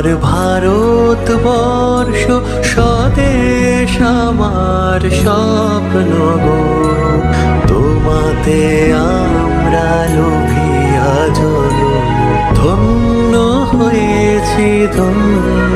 আমার ভারতবর্ষ স্বদেশ আমার স্বপ্ন গো তোমাতে আমরা লোভিয়া জল ধন্য হয়েছি ধন্য